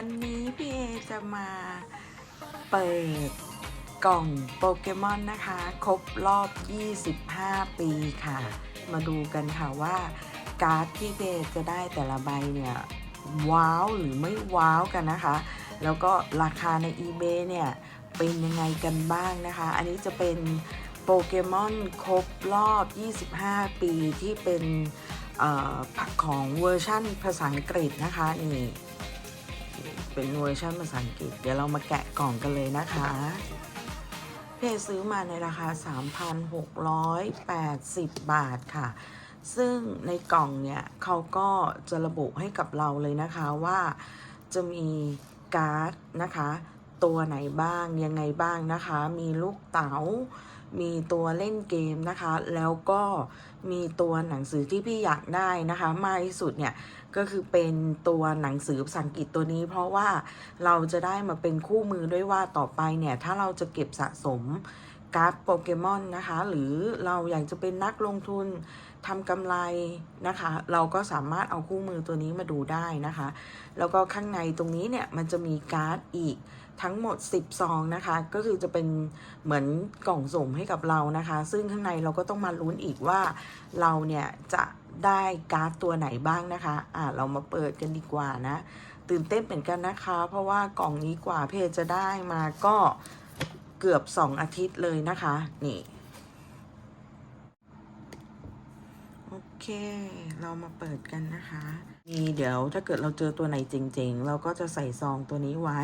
วันนี้พี่เอจะมาเปิดกล่องโปเกมอนนะคะ ครบรอบ 25 ปีค่ะ มาดูกันค่ะว่าการ์ดที่พี่เอจะได้แต่ละใบเนี่ย ว้าวหรือไม่ว้าวกันนะคะ แล้วก็ราคาใน eBay เนี่ย เป็นยังไงกันบ้างนะคะ อันนี้จะเป็นโปเกมอนครบรอบ 25 ปีที่เป็นอของเวอร์ชั่นภาษาอังกฤษนะคะนี่ เป็นเวอร์ชันภาษาอังกฤษ เดี๋ยวเรามาแกะกล่องกันเลยนะคะ เพจซื้อมาในราคา 3,680 บาทค่ะ ซึ่งในกล่องเนี่ยเขาก็จะระบุให้กับเราเลยนะคะว่าจะมีการ์ดนะคะ ตัวไหนบ้างยังไงบ้างนะคะ มีลูกเต๋ามีตัวเล่นเกมนะคะ แล้วก็มีตัวหนังสือที่พี่อยากได้นะคะ มากที่สุดเนี่ย ก็คือเป็นตัวหนังสือภาษาอังกฤษตัวนี้ เพราะว่าเราจะได้มาเป็นคู่มือด้วยว่าต่อไปเนี่ย ถ้าเราจะเก็บสะสมการ์ดโปเกมอนนะคะ หรือเราอยากจะเป็นนักลงทุนทำกำไรนะคะ เราก็สามารถเอาคู่มือตัวนี้มาดูได้นะคะ แล้วก็ข้างในตรงนี้เนี่ย มันจะมีการ์ดอีกทั้งหมด 10 ซองนะคะ ก็คือจะเป็นเหมือนกล่องสุ่มให้กับเรานะคะ ซึ่งข้างในเราก็ต้องมาลุ้นอีกว่าเราเนี่ยจะ ได้การ์ดตัวไหนบ้างนะคะ อ่าเรามาเปิดกันดีกว่านะ ตื่นเต้นเหมือนกันนะคะ เพราะว่ากล่องนี้กว่าเพจจะได้มาก็เกือบ2อาทิตย์เลยนะคะ นี่ โอเค เรามาเปิดกันนะคะนี่เดี๋ยวถ้าเกิดเราเจอตัวไหนเจ๋งๆ เราก็จะใส่ซองตัวนี้ไว้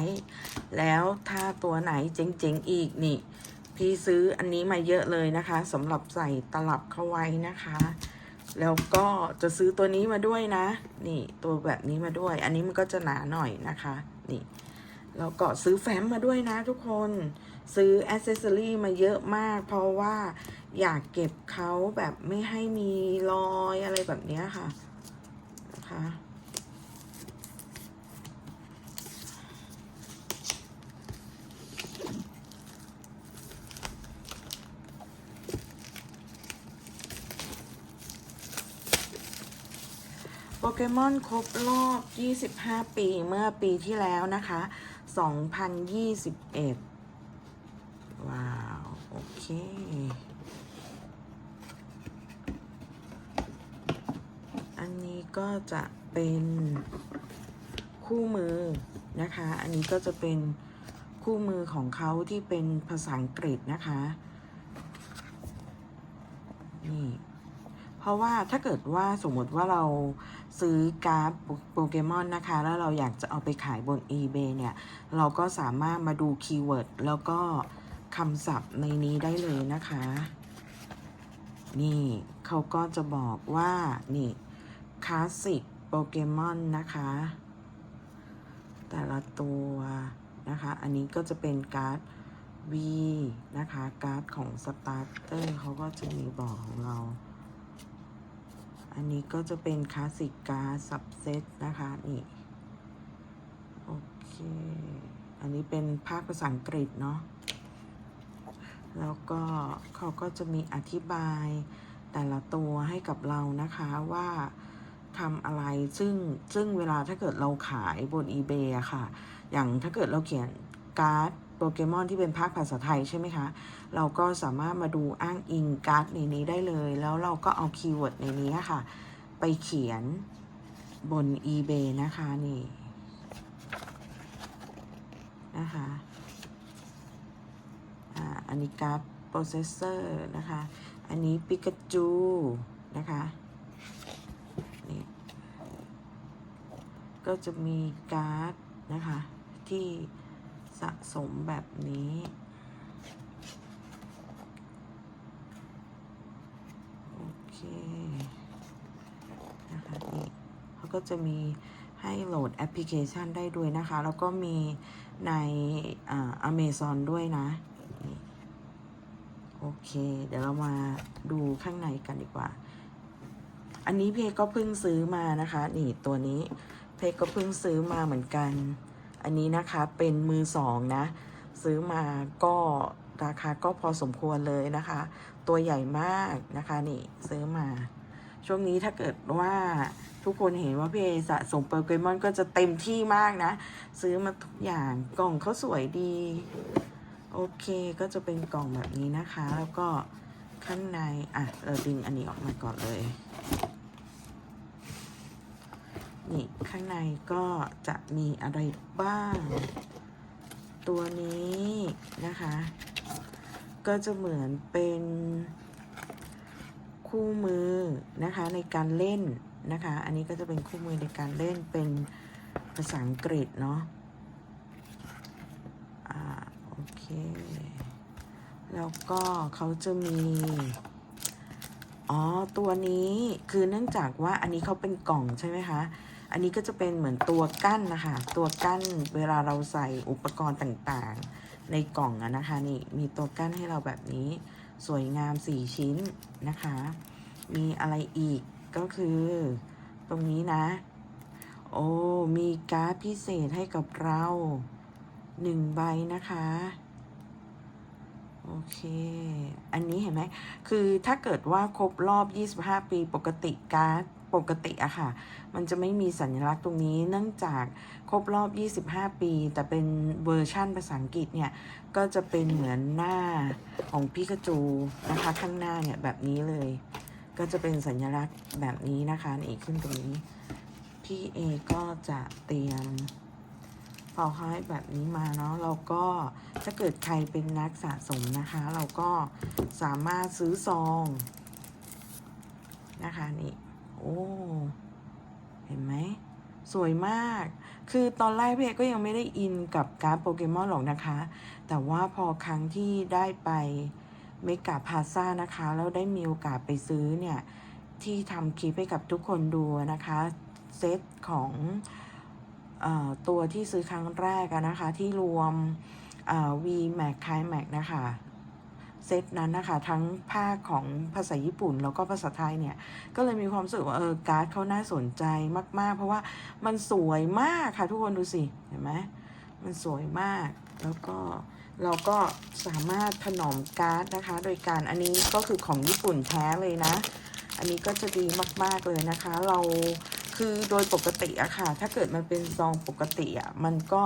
แล้วถ้าตัวไหนเจ๋งๆอีกนี่ พี่ซื้ออันนี้มาเยอะเลยนะคะสำหรับใส่ตลับเข้าไว้นะคะ แล้วก็จะซื้อตัวนี้มาด้วยนะ นี่ตัวแบบนี้มาด้วย อันนี้มันก็จะหนาหน่อยนะคะ นี่แล้วก็ซื้อแฟ้มมาด้วยนะทุกคน ซื้ออ c เซสซอรี่มาเยอะมาก เพราะว่าอยากเก็บเขาแบบไม่ให้มีรอยอะไรแบบนี้ค่ะนะคะ โปเกมอนครบรอบ 25 ปีเมื่อปีที่แล้วนะคะ 2021 ว้าว โอเค อันนี้ก็จะเป็นคู่มือนะคะ อันนี้ก็จะเป็นคู่มือของเขาที่เป็นภาษาอังกฤษนะคะ นี่ เพราะว่าถ้าเกิดว่าสมมติว่าเราซื้อการ์ดโปเกมอนนะคะ แล้วเราอยากจะเอาไปขายบน eBay เนี่ย เราก็สามารถมาดูคีย์เวิร์ดแล้วก็คำศัพท์ในนี้ได้เลยนะคะ นี่เขาก็จะบอกว่า นี่คลาสสิกโปเกมอนนะคะ แต่ละตัวนะคะ อันนี้ก็จะเป็นการ์ด V นะคะ การ์ดของสตาร์เตอร์เขาก็จะมีบอกของเรา อันนี้ก็จะเป็นคลาสสิกกาสับเซตนะคะ นี่ โอเค อันนี้เป็นภาคภาษาอังกฤษเนาะแล้วก็เขาก็จะมีอธิบายแต่ละตัวให้กับเรานะคะว่าทำอะไรซึ่งซึ่งเวลาถ้าเกิดเราขายบน eBay อะค่ะ อย่างถ้าเกิดเราเขียนการ์ด ปเกมอนที่เป็นภาคภาษาไทยใช่ไหมคะ เราก็สามารถมาดูอ้างอิงการ์ดในนี้ได้เลย แล้วเราก็เอาคีย์เวิร์ดในนี้ค่ะ ไปเขียนบน eBay นะคะนี่นะคะอ่าอันนี้การ์ดโปรเซสเซอร์นะคะ อันนี้ปิกาจูนะคะนี่ก็จะมีการ์ดนะคะที่ สะสมแบบนี้ โอเค นะคะนี่เขาก็จะมีให้โหลดแอปพลิเคชันได้ด้วยนะคะ แล้วก็มีในอ่า Amazon ด้วยนะ โอเค เดี๋ยวเรามาดูข้างในกันดีกว่า อันนี้เพก็เพิ่งซื้อมานะคะ นี่ตัวนี้ เพก็เพิ่งซื้อมาเหมือนกัน อันนี้นะคะเป็นมือสองนะ ซื้อมาก็ราคาก็พอสมควรเลยนะคะ ตัวใหญ่มากนะคะนี่ซื้อมา ช่วงนี้ถ้าเกิดว่าทุกคนเห็นว่าพี่เอสะสมโปเกมอนก็จะเต็มที่มากนะ ซื้อมาทุกอย่างกล่องเขาสวยดี โอเคก็จะเป็นกล่องแบบนี้นะคะ แล้วก็ข้างใน อะ เราดึงอันนี้ออกมาก่อนเลย นี่ข้างในก็จะมีอะไรบ้าง ตัวนี้นะคะ ก็จะเหมือนเป็นคู่มือนะคะในการเล่นนะคะ อันนี้ก็จะเป็นคู่มือในการเล่นเป็นภาษาอังกฤษเนาะอ่าโอเค แล้วก็เขาจะมี อ๋อ ตัวนี้คือเนื่องจากว่าอันนี้เขาเป็นกล่องใช่ไหมคะ อันนี้ก็จะเป็นเหมือนตัวกั้นนะคะ ตัวกั้นเวลาเราใส่อุปกรณ์ต่างๆ ในกล่องอะนะคะนี่มีตัวกั้นให้เราแบบนี้ สวยงาม 4 ชิ้นนะคะ มีอะไรอีกก็คือ ตรงนี้นะ โอ้มีการ์ดพิเศษให้กับเราหนึ่งใบนะคะโอเค อันนี้เห็นไหม คือถ้าเกิดว่าครบรอบ 25 ปีปกติการ์ด ปกติอะค่ะ มันจะไม่มีสัญลักษณ์ตรงนี้ เนื่องจากครบรอบ 25 ปี แต่เป็นเวอร์ชั่นภาษาอังกฤษเนี่ย ก็จะเป็นเหมือนหน้าของพิกาจูนะคะ ข้างหน้าเนี่ยแบบนี้เลย ก็จะเป็นสัญลักษณ์แบบนี้นะคะนี่ขึ้นตรงนี้ พี่เอก็จะเตรียมฟอลให้แบบนี้มาเนาะเราก็ถ้าเกิดใครเป็นนักสะสมนะคะ เราก็สามารถซื้อซองนะคะนี่ โอ้เห็นไหมสวยมาก คือตอนแรกพี่เอกก็ยังไม่ได้อินกับการ์ดโปเกมอนหรอกนะคะ แต่ว่าพอครั้งที่ได้ไปเมกาพาซ่านะคะ แล้วได้มีโอกาสไปซื้อเนี่ย ที่ทำคลิปให้กับทุกคนดูนะคะ เซตของอตัวที่ซื้อครั้งแรกนะคะ ที่รวมวีแม็กคายแม็กนะคะ เซตนั้นนะคะ ทั้งภาคของภาษาญี่ปุ่นแล้วก็ภาษาไทยเนี่ย ก็เลยมีความรู้สึกว่าเออการ์ดเขาน่าสนใจมาก ๆ เพราะว่ามันสวยมากค่ะทุกคนดูสิ เห็นไหมมันสวยมาก แล้วก็เราก็สามารถถนอมการ์ดนะคะ โดยการอันนี้ก็คือของญี่ปุ่นแท้เลยนะ อันนี้ก็จะดีมาก ๆ เลยนะคะ เราคือโดยปกติอะค่ะ ถ้าเกิดมันเป็นซองปกติอะมันก็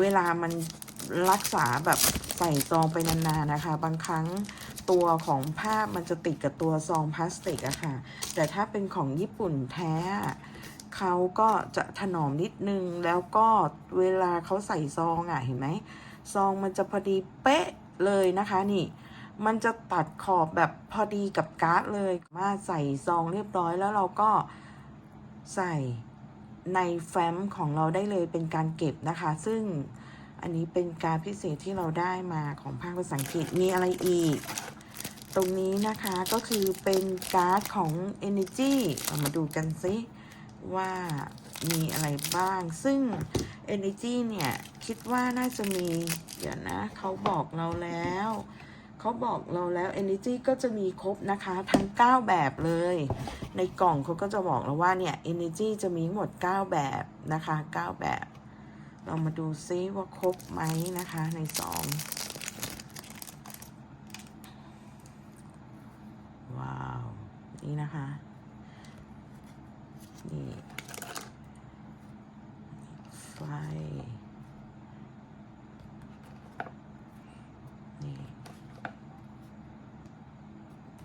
เวลามันรักษาแบบ ใส่ซองไปนานๆนะคะ บางครั้งตัวของภาพมันจะติดกับตัวซองพลาสติกอะค่ะ แต่ถ้าเป็นของญี่ปุ่นแท้เขาก็จะถนอมนิดนึง แล้วก็เวลาเขาใส่ซองอะเห็นไหมซองมันจะพอดีเป๊ะเลยนะคะนี่ มันจะตัดขอบแบบพอดีกับการ์ดเลยมาใส่ซองเรียบร้อยแล้วเราก็ใส่ในแฟ้มของเราได้เลยเป็นการเก็บนะคะ ซึ่ง อันนี้เป็นการพิเศษที่เราได้มาของภาคภาษาอังกฤษมีอะไรอีก ตรงนี้นะคะก็คือเป็นการ์ดของ Energy เรามาดูกันซิว่ามีอะไรบ้าง ซึ่ง Energy เนี่ย คิดว่าน่าจะมี เดี๋ยวนะ เขาบอกเราแล้ว เขาบอกเราแล้ว Energy ก็จะมีครบนะคะ ทั้ง 9 แบบเลย ในกล่องเขาก็จะบอกเราว่าเนี่ย Energy จะมีทั้งหมด 9 แบบนะคะ 9 แบบ เรามาดูซิว่าครบไหมนะคะในซองว้าว นี่นะคะ นี่ ไฟ นี่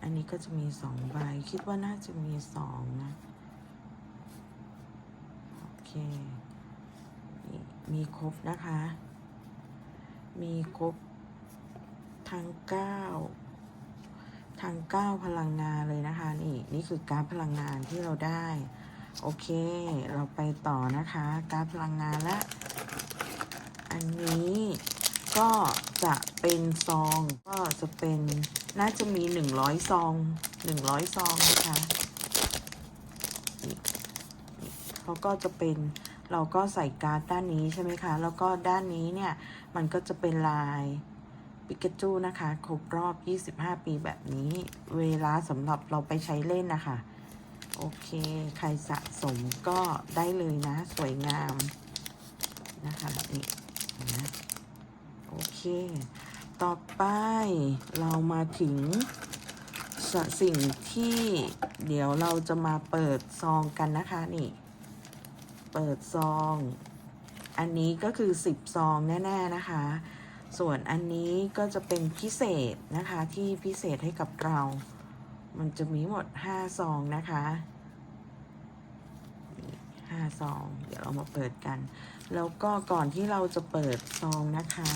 อันนี้ก็จะมีสองใบ คิดว่าน่าจะมีสองนะ โอเค นี่ มีครบนะคะ มีครบทั้งเก้าทางก้าวพลังงานเลยนะคะ นี่นี่คือการพลังงานที่เราได้ โอเค เราไปต่อนะคะ การพลังงานและอันนี้ก็จะเป็นซองก็จะเป็นน่าจะมีหนึ่งร้อยซองหนึ่งร้อยซองนะคะนี่นี่เขาก็จะเป็น เราก็ใส่การ์ดด้านนี้ใช่ไหมคะ แล้วก็ด้านนี้เนี่ย มันก็จะเป็นลายปิกาจูนะคะ ครบรอบ 25 ปีแบบนี้ เวลาสำหรับเราไปใช้เล่นนะคะ โอเค ใครสะสมก็ได้เลยนะ สวยงามนะคะนี่นไหมโอเค ต่อไปเรามาถึงสิ่งที่เดี๋ยวเราจะมาเปิดซองกันนะคะนี่ เปิดซอง อันนี้ก็คือ 10 ซองแน่ ๆ นะคะ ส่วนอันนี้ก็จะเป็นพิเศษนะคะที่พิเศษให้กับเรา มันจะมีหมด 5 ซองนะคะ5ซอง เดี๋ยวเรามาเปิดกัน แล้วก็ก่อนที่เราจะเปิดซองนะคะ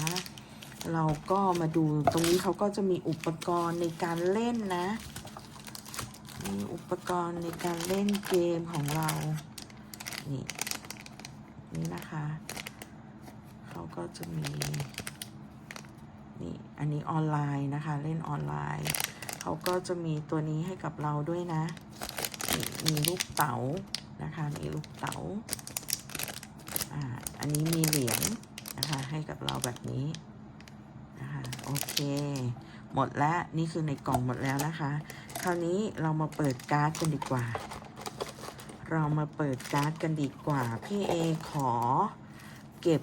เราก็มาดูตรงนี้เขาก็จะมีอุปกรณ์ในการเล่นนะมีอุปกรณ์ในการเล่นเกมของเรา นี่ นี่นะคะ เขาก็จะมี นี่ อันนี้ออนไลน์นะคะ เล่นออนไลน์ เขาก็จะมีตัวนี้ให้กับเราด้วยนะ มีลูกเต๋านะคะ มีลูกเต๋าอ่า อันนี้มีเหรียญนะคะ ให้กับเราแบบนี้นะคะโอเค หมดแล้ว นี่คือในกล่องหมดแล้วนะคะ คราวนี้เรามาเปิดการ์ดกันดีกว่า เรามาเปิดการ์ดกันดีกว่า พี่เอขอเก็บ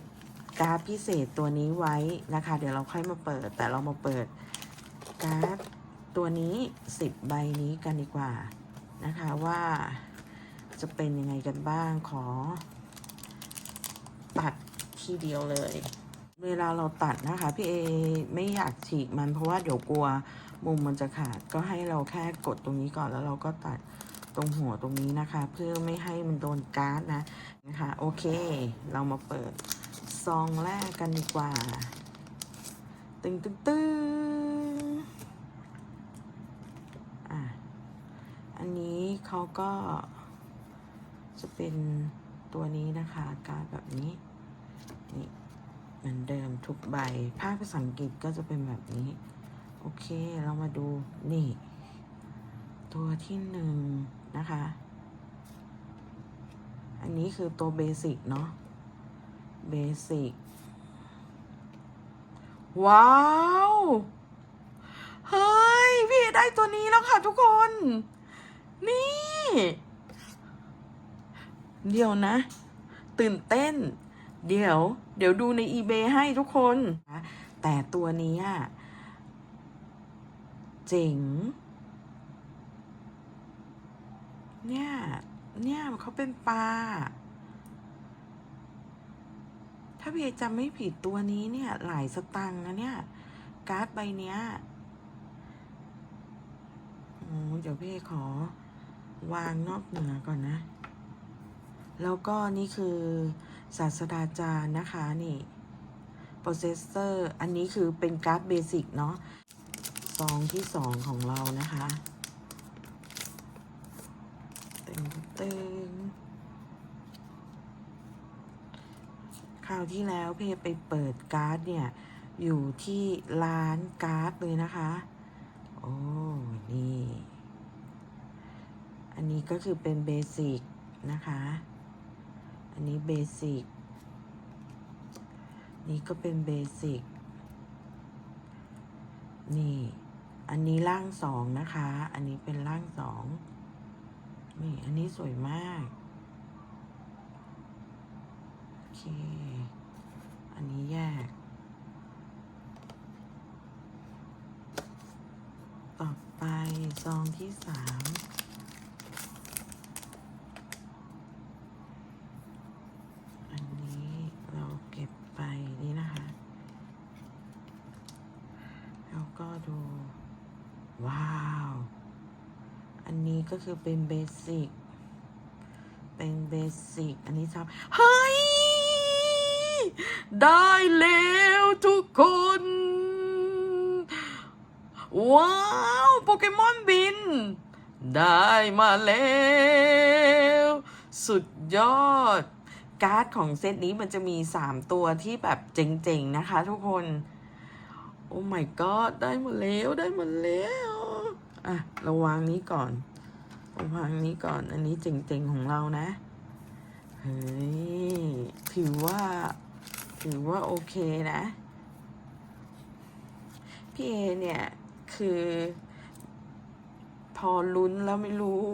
การ์ดพิเศษตัวนี้ไว้นะคะ เดี๋ยวเราค่อยมาเปิด แต่เรามาเปิดการ์ดตัวนี้10ใบนี้กันดีกว่านะคะว่าจะเป็นยังไงกันบ้างขอ ตัดทีเดียวเลย เวลาเราตัดนะคะ พี่เอไม่อยากฉีกมันเพราะว่าเดี๋ยวกลัวมุมมันจะขาดก็ให้เราแค่กดตรงนี้ก่อนแล้วเราก็ตัด ตรงหัวตรงนี้นะคะ เพื่อไม่ให้มันโดนการ์ดนะนะคะ โอเค เรามาเปิดซองแรกกันดีกว่า ตึงตึงตึงอะอันนี้เขาก็จะเป็นตัวนี้นะคะ การ์ดแบบนี้นี่เหมือนเดิมทุกใบ ภาคภาษาอังกฤษก็จะเป็นแบบนี้ โอเค เรามาดูนี่ ตัวที่หนึ่ง นะคะ อันนี้คือตัวเบสิกเนาะ เบสิก ว้าว เฮ้ย พี่ได้ตัวนี้แล้วค่ะทุกคน นี่ เดี๋ยวนะ ตื่นเต้น เดี๋ยว เดี๋ยวดูใน eBay ให้ทุกคน แต่ตัวนี้อะเจ๋ง เนี่ย เนี่ยเขาเป็นปลา ถ้าเพี่จำไม่ผิดตัวนี้เนี่ย หลายสตังค์นะเนี่ย การ์ดใบเนี้ยโอ้เดี๋ยวเพี่ขอ วางนอกเหนือก่อนนะ แล้วก็นี่คือศาสตราจารย์นะคะนี่ processor อันนี้คือเป็นการ์ดเบสิกเนาะซองที่สองของเรานะคะ ตึงตึงคราวที่แล้วเพไปเปิดการ์ดเนี่ย อยู่ที่ร้านการ์ดเลยนะคะ โอ้ นี่ อันนี้ก็คือเป็นเบสิกนะคะ อันนี้เบสิกนี่ก็เป็นเบสิกนี่ อันนี้ร่างสองนะคะ อันนี้เป็นร่างสอง นี่ อันนี้สวยมาก โอเค อันนี้แยกต่อไปซองที่สาม อันนี้เราเก็บไปนี่นะคะ แล้วก็ดู ว้าว อันนี้ ก็คือเป็นเบสิกเป็นเบสิกอันนี้ชอบเฮ้ย ได้แล้วทุกคน ว้าว โปเกมอนบิน ได้มาแล้ว สุดยอด การ์ดของเซตนี้มันจะมี 3 ตัวที่แบบเจ๋งๆ นะคะทุกคน โอ้ my god ได้มาแล้ว ได้มาแล้ว อะเราวางนี้ก่อน เราวางนี้ก่อน อันนี้เจ๋งๆของเรานะ เฮ้ย ถือว่า ถือว่าโอเคนะ พี่เอเนี่ย คือ พอลุ้นแล้วไม่รู้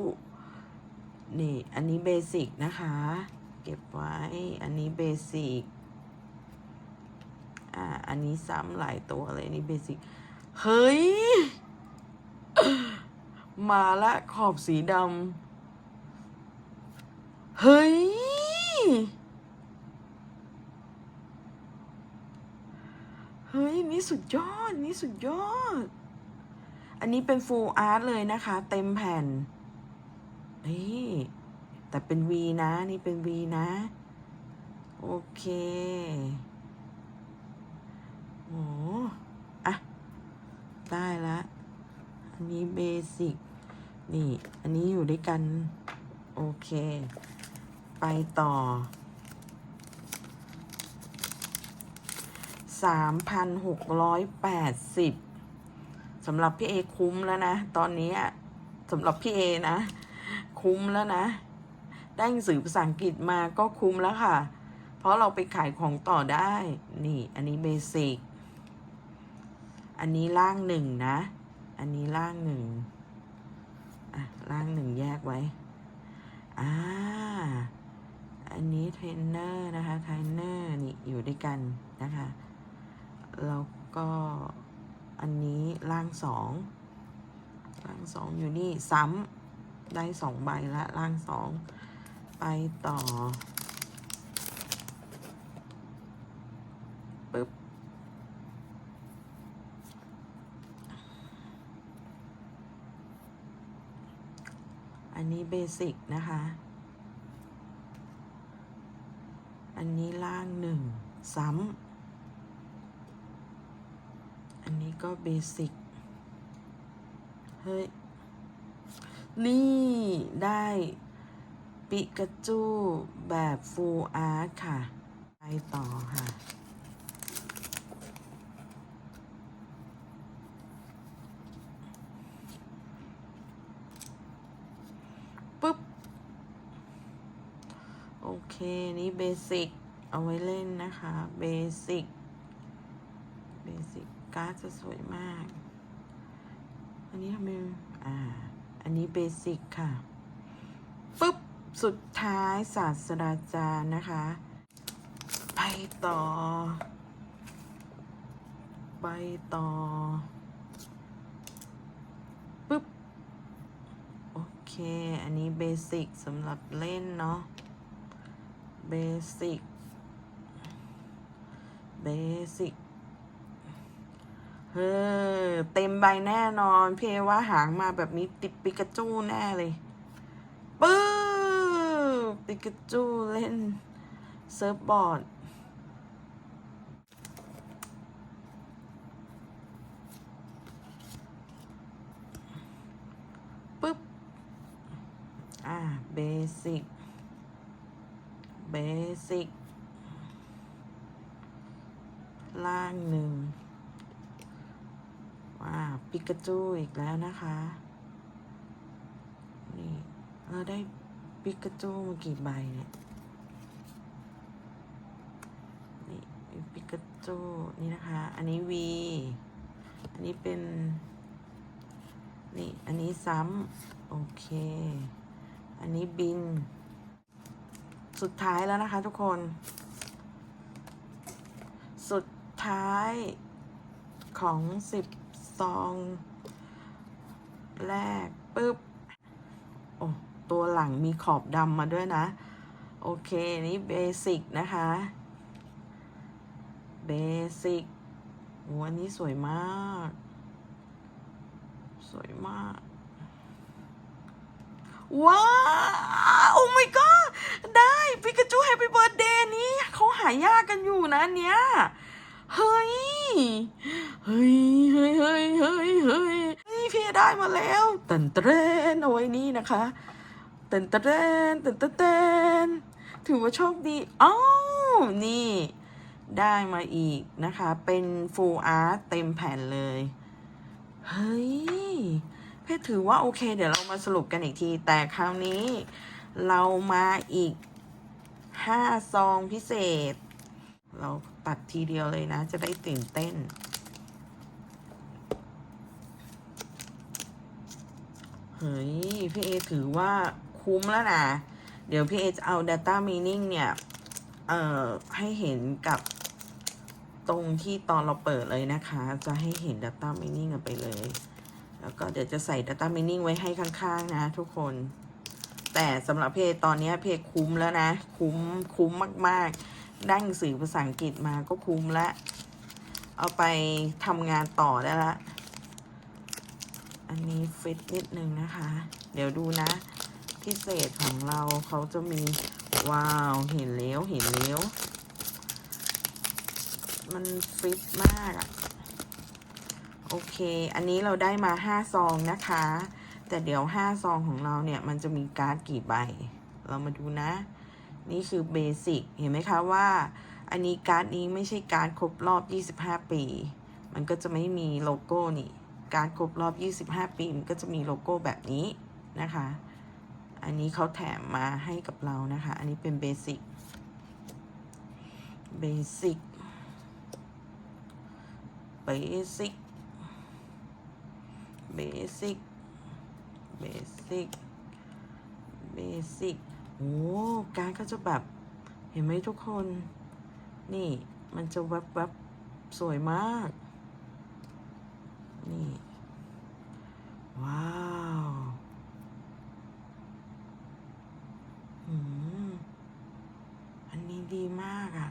นี่ อันนี้เบสิกนะคะ เก็บไว้ อันนี้เบสิก อ่า อันนี้ซ้ำหลายตัวเลยนี่เบสิก เฮ้ย มาและขอบสีดำ เฮ้ย เฮ้ย นี่สุดยอด นี่สุดยอด อันนี้เป็น full art เลยนะคะ เต็มแผ่น นี่แต่เป็น V นะ นี่เป็น V นะ โอเคโอ้อะได้ละ อันนี้เบสิก นี่ อันนี้อยู่ด้วยกัน โอเค ไปต่อสามพันหกร้อยแปดสิบสำหรับพี่เอคุ้มแล้วนะ ตอนนี้สำหรับพี่เอนะ คุ้มแล้วนะ ได้หนังสือภาษาอังกฤษมาก็คุ้มแล้วค่ะ เพราะเราไปขายของต่อได้ นี่ อันนี้เบสิก อันนี้ล่างหนึ่งนะ อันนี้ล่างหนึ่ง อะล่างหนึ่งแยกไว้อ่าอันนี้เทรนเนอร์นะคะเทรนเนอร์นี่อยู่ด้วยกันนะคะแล้วก็อันนี้ล่างสองล่างสองอยู่นี่ซ้ำได้สองใบละล่างสองไปต่อปึ๊บ อันนี้เบสิกนะคะ อันนี้ล่างหนึ่งซ้ำ อันนี้ก็เบสิก เฮ้ย นี่ได้ปิกาจูแบบฟูลอาร์ตค่ะ ไปต่อค่ะ ปึ๊บ โอเค นี่เบสิกเอาไว้เล่นนะคะเบสิกเบสิกการ์ดจะสวยมาก อันนี้ทำไมอ่า อันนี้เบสิกค่ะปึ๊บ สุดท้ายศาสตราจารย์นะคะ ไปต่อ ไปต่อปึ๊บ โอเค อันนี้เบสิกสำหรับเล่นเนาะ เบสิกเบสิกเฮ้ยเต็มใบแน่นอน เพว่าหางมาแบบนี้ติดปิกาจูแน่เลยปึ๊บปิกาจูเล่น เซิร์ฟบอร์ดปึ๊บ อ่า เบสิก เบสิกล่างหนึ่งว้าปิกาจูอีกแล้วนะคะ นี่ เราได้ปิกาจูมากี่ใบเนี่ย นี่ปิกาจูนี่นะคะ อันนี้ V อันนี้เป็น นี่ อันนี้ซ้ำโอเค อันนี้บิน สุดท้ายแล้วนะคะทุกคน สุดท้ายของสิบซองแรกปึ๊บ โอ้ ตัวหลังมีขอบดำมาด้วยนะ โอเค นี่เบสิกนะคะ เบสิกโอ้อันนี้สวยมาก สวยมาก ว้าว โอ้ my god พิกาจูแฮปปี้เบิร์ดเดย์นี้เขาหายากกันอยู่นะเนี้ยเฮ้ย เฮ้ย เฮ้ย เฮ้ย เฮ้ย เฮ้ย พี่ได้มาแล้วเต้นเต้นเอาไว้นี่นะคะเต้นเต้นเต้นเต้นถือว่าโชคดีอ้าวนี่ ได้มาอีกนะคะ เป็น full art เต็มแผ่นเลย เฮ้ย เพชรถือว่าโอเค เดี๋ยวเรามาสรุปกันอีกที แต่คราวนี้ เรามาอีก ห้าซองพิเศษ เราตัดทีเดียวเลยนะ จะได้ตื่นเต้น เฮ้ย พี่เอถือว่าคุ้มแล้วนะ เดี๋ยวพี่เอจะเอา Data Meaning เนี่ย เอ่อ ให้เห็นกับตรงที่ตอนเราเปิดเลยนะคะ จะให้เห็น Data Meaning กันไปเลย แล้วก็เดี๋ยวจะใส่ Data Mining ไว้ให้ข้าง ๆ นะทุกคน แต่สำหรับเพจตอนนี้เพจคุ้มแล้วนะ คุ้มคุ้มมาก ๆ ได้หนังสือภาษาอังกฤษมาก็คุ้มแล้วเอาไปทำงานต่อได้ละ อันนี้ฟิตนิดนึงนะคะ เดี๋ยวดูนะ พิเศษของเราเขาจะมี ว้าว เห็นแล้วเห็นแล้วมันฟิตมากอะโอเค อันนี้เราได้มาห้าซองนะคะ แต่เดี๋ยวห้าซองของเราเนี่ยมันจะมีการ์ดกี่ใบ เรามาดูนะ นี่คือเบสิกเห็นไหมคะว่า อันนี้การ์ดนี้ไม่ใช่การ์ดครบรอบ 25 ปี มันก็จะไม่มีโลโก้นี่การ์ดครบรอบ 25 ปีมันก็จะมีโลโก้แบบนี้นะคะ อันนี้เขาแถมมาให้กับเรานะคะ อันนี้เป็นเบสิกเบสิกเบสิกเบสิก เบสิกเบสิกโอ้การก็จะแบบ เห็นไหมทุกคน นี่มันจะแวบๆบสวยมาก นี่ ว้าวอืมอันนี้ดีมากอะ่ะ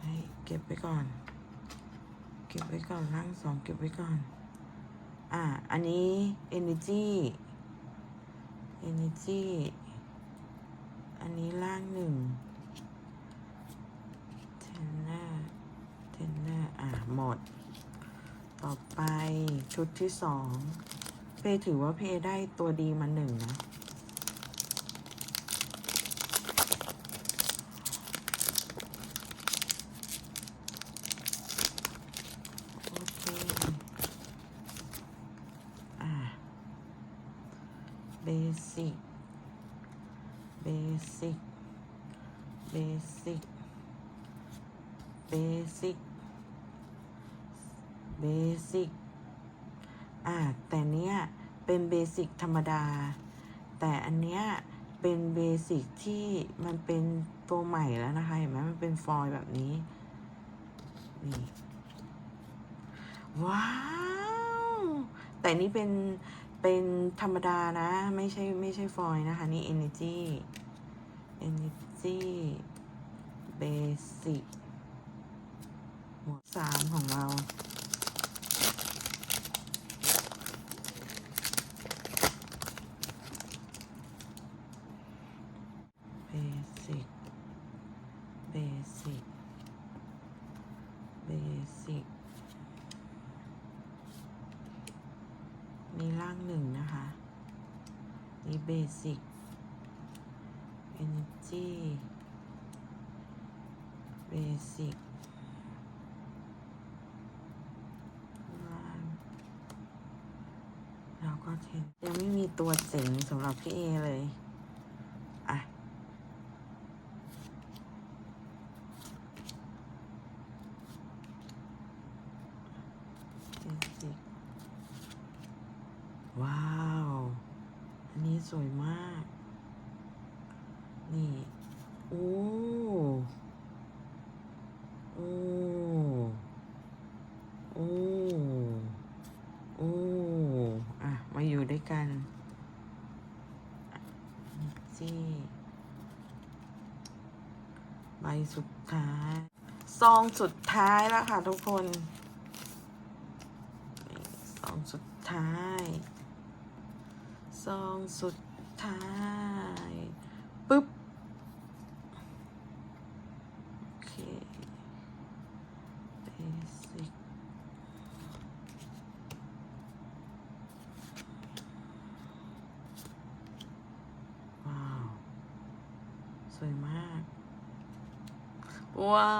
ให้เก็บไว้ก่อน เก็บไว้ก่อนร่างสองเก็บไว้ก่อน อะอันนี้ energy energy อันนี้ล่างหนึ่ง tenor tenor อะหมด ต่อไปชุดที่สอง เพถือว่าเพได้ตัวดีมาหนึ่งนะ โอเค อะ เบสิก เบสิก เบสิกเบสิกเบสิกอะแต่เนี้ยเป็นเบสิกธรรมดา แต่อันเนี้ยเป็นเบสิกที่มันเป็นตัวใหม่แล้วนะคะ เห็นไหมมันเป็นฟอยล์แบบนี้ นี่ ว้าว แต่นี่เป็น เป็นธรรมดานะ ไม่ใช่ ไม่ใช่ฟอยล์นะคะ นี่ energy energy เบสิกหมวดสามของเรา เบสิกเบสิกเบสิกมีร่างหนึ่งนะคะนี่เบสิก energy างแล้วก็เทนยังไม่มีตัวเจ๋งสำหรับพี่เอเลย อะ basic ว้าว อันนี้สวยมาก นี่ โอ้ โอ้ โอ้ โอ้ อะ มาอยู่ด้วย กันซี่ใบสุดท้าย ซองสุดท้ายแล้วค่ะทุกคน ซองสุดท้าย ซองสุดท้าย ปึ๊บ โอเค basic ว้าว สวยมาก ว้า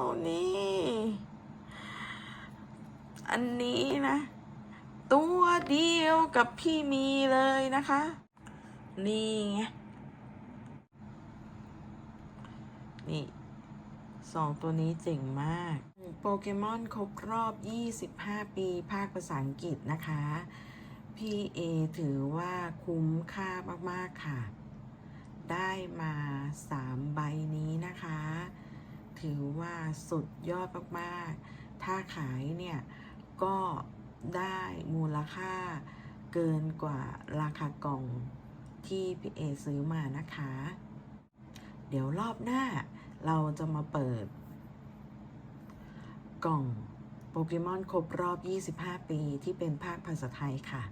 ว นี่ อันนี้นะ ตัวเดียวกับพี่มีเลยนะคะ นี่ไง นี่สองตัวนี้เจ๋งมาก โปเกมอนครบรอบ 25 ปี ภาคภาษาอังกฤษนะคะ พี่เอถือว่าคุ้มค่ามาก ๆ ค่ะ ได้มา 3 ใบนี้นะคะ ถือว่าสุดยอดมาก ๆ ถ้าขายเนี่ย ก็ ได้มูลค่าเกินกว่าราคากล่องที่พี่เอซื้อมานะคะ เดี๋ยวรอบหน้าเราจะมาเปิด กล่องโปเกมอนครบรอบ 25 ปีที่เป็นภาคภาษาไทยค่ะ